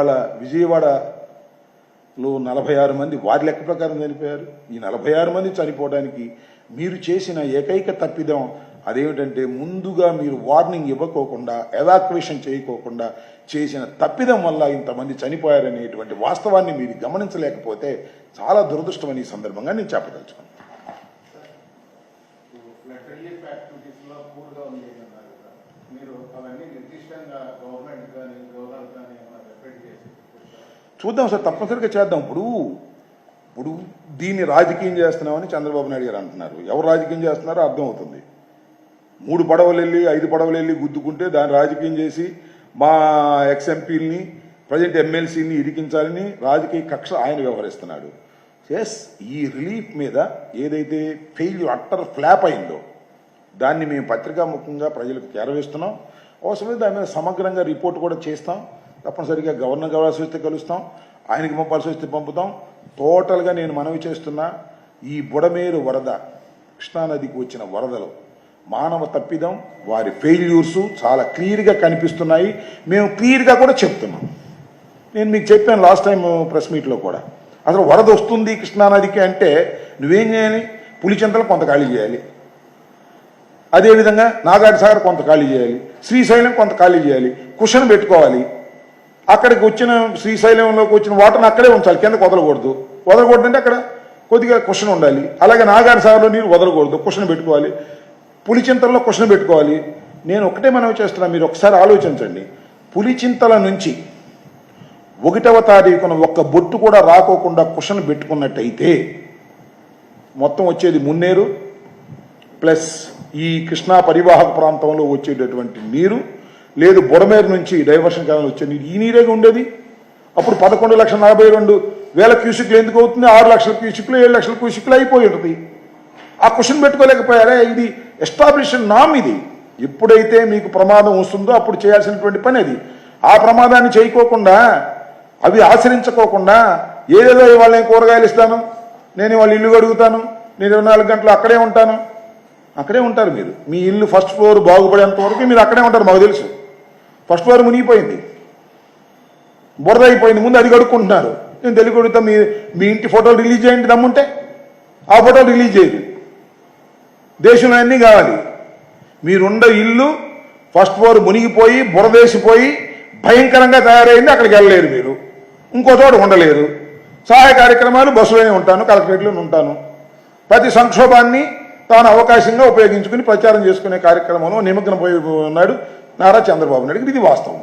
ఇవాళ విజయవాడలో నలభై ఆరు మంది వారి లెక్క ప్రకారం చనిపోయారు. ఈ నలభై ఆరు మంది చనిపోవడానికి మీరు చేసిన ఏకైక తప్పిదం అదేమిటంటే ముందుగా మీరు వార్నింగ్ ఇవ్వకోకుండా ఎవాక్యువేషన్ చేయకోకుండా చేసిన తప్పిదం వల్ల ఇంతమంది చనిపోయారనేటువంటి వాస్తవాన్ని మీరు గమనించలేకపోతే చాలా దురదృష్టమని ఈ సందర్భంగా నేను చెప్పదలుచుకున్నాను. మీరు అవన్నీ నిర్దిష్టంగా గవర్నమెంట్ కానీ గవర్నర్ కానీ చేసి చూద్దాం సార్ తప్పనిసరిగా చేద్దాం. ఇప్పుడు ఇప్పుడు దీన్ని రాజకీయం చేస్తున్నామని చంద్రబాబు నాయుడు గారు అంటున్నారు. ఎవరు రాజకీయం చేస్తున్నారో అర్థమవుతుంది. మూడు పడవలు వెళ్ళి ఐదు పడవలు వెళ్ళి గుద్దుకుంటే దాన్ని రాజకీయం చేసి మా ఎక్స్ ఎంపీలని ప్రజెంట్ ఎమ్మెల్సీని ఇరికించాలని రాజకీయ కక్ష ఆయన వ్యవహరిస్తున్నాడు. ఎస్ ఈ రిలీఫ్ మీద ఏదైతే ఫెయిల్ అట్టర్ ఫ్లాప్ అయిందో దాన్ని మేము పత్రికా ముఖంగా ప్రజలకు చేరవేస్తున్నాం అవసరమైతే దాని మీద సమగ్రంగా రిపోర్ట్ కూడా చేస్తాం. తప్పనిసరిగా గవర్నర్ కావాల్సి వస్తే కలుస్తాం. ఆయనకి పంపాల్సి వస్తే పంపుతాం. టోటల్గా నేను మనవి చేస్తున్నా ఈ బుడమేరు వరద కృష్ణానదికి వచ్చిన వరదలు మానవ తప్పిదం వారి ఫెయిల్యూర్స్ చాలా క్లియర్గా కనిపిస్తున్నాయి. మేము క్లియర్గా కూడా చెప్తున్నాం. నేను మీకు చెప్పాను లాస్ట్ టైం ప్రెస్ మీట్లో కూడా. అసలు వరద వస్తుంది కృష్ణానదికి అంటే నువ్వేం చేయాలి? పులిచింతలు కొంత ఖాళీ చేయాలి. అదేవిధంగా నాగార్జు సాగర్ కొంత ఖాళీ చేయాలి శ్రీశైలం కొంత ఖాళీ చేయాలి కుషన్ పెట్టుకోవాలి. అక్కడికి వచ్చిన శ్రీశైలంలోకి వచ్చిన వాటర్ని అక్కడే ఉంచాలి కింద వదలకూడదు. వదలకూడదు అంటే అక్కడ కొద్దిగా కుషన్ ఉండాలి. అలాగే నాగార్జు సాగర్లో నీరు వదలకూడదు కుషన్ పెట్టుకోవాలి. పులిచింతల్లో కుషన్ పెట్టుకోవాలి. నేను ఒకటే మనం చేస్తున్నా మీరు ఒకసారి ఆలోచించండి. పులిచింతల నుంచి ఒకటవ తారీఖున ఒక్క బొట్టు కూడా రాకోకుండా కుషన్ పెట్టుకున్నట్టయితే మొత్తం వచ్చేది మున్నేరు ప్లస్ ఈ కృష్ణా పరివాహక ప్రాంతంలో వచ్చేటటువంటి నీరు లేదు బుడమేరు నుంచి డైవర్షన్ కాలంలో వచ్చే నీరు ఈ నీరేగా ఉండేది. అప్పుడు పదకొండు లక్షల నలభై రెండు వేల క్యూసిక్లు ఎందుకు అవుతుంది? ఆరు లక్షల క్యూసిక్లు ఏడు లక్షల క్యూసిక్లు అయిపోయి ఉంటుంది. ఆ క్వశ్చన్ పెట్టుకోలేకపోయారే? ఇది ఎస్టాబ్లిష్ నామ్ ఇది. ఎప్పుడైతే మీకు ప్రమాదం వస్తుందో అప్పుడు చేయాల్సినటువంటి పని అది. ఆ ప్రమాదాన్ని చేయకోకుండా అవి ఆచరించుకోకుండా ఏదేదో ఇవాళ నేను కూరగాయలు ఇస్తాను నేను వాళ్ళ ఇల్లు కడుగుతాను నేను ఇరవై నాలుగు గంటలు అక్కడే ఉంటాను అక్కడే ఉంటారు మీరు. మీ ఇల్లు ఫస్ట్ ఫ్లోర్ బాగుపడేంత వరకు మీరు అక్కడే ఉంటారు మాకు తెలుసు. ఫస్ట్ ఫ్లోర్ మునిగిపోయింది. బురద అయిపోయింది ముందు అది కడుక్కుంటున్నారు. నేను తెలుగు కడుగుతా మీ మీ ఇంటి ఫోటోలు రిలీజ్ చేయండి దమ్ముంటే ఆ ఫోటోలు రిలీజ్ చేయదు దేశంలో అన్నీ కావాలి. మీరుండ ఇల్లు ఫస్ట్ ఫ్లోర్ మునిగిపోయి బురదేసిపోయి భయంకరంగా తయారైంది అక్కడికి వెళ్ళలేరు మీరు. ఇంకో చోట ఉండలేరు. సహాయ కార్యక్రమాలు బస్సులోనే ఉంటాను కలెక్టరేట్లోనే ఉంటాను. ప్రతి సంక్షోభాన్ని తాను అవకాశంగా ఉపయోగించుకుని ప్రచారం చేసుకునే కార్యక్రమంలో నిమగ్నపోయి ఉన్నాడు నారా చంద్రబాబు నాయుడు. ఇది వాస్తవం.